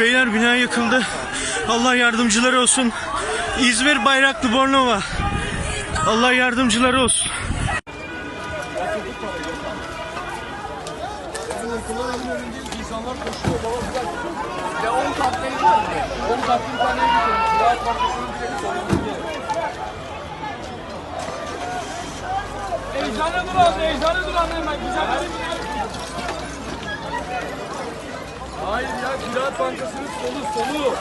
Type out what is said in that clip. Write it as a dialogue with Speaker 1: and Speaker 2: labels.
Speaker 1: Beyler bina yıkıldı. Allah yardımcıları olsun. İzmir Bayraklı Bornova. Allah yardımcıları olsun.
Speaker 2: İnsanlar koşuyor baba güzel. Ya 10 katları var mı? 10 katlı bir duran, eczane duran hemen güzel Ziraat Bankası'nın solu solu.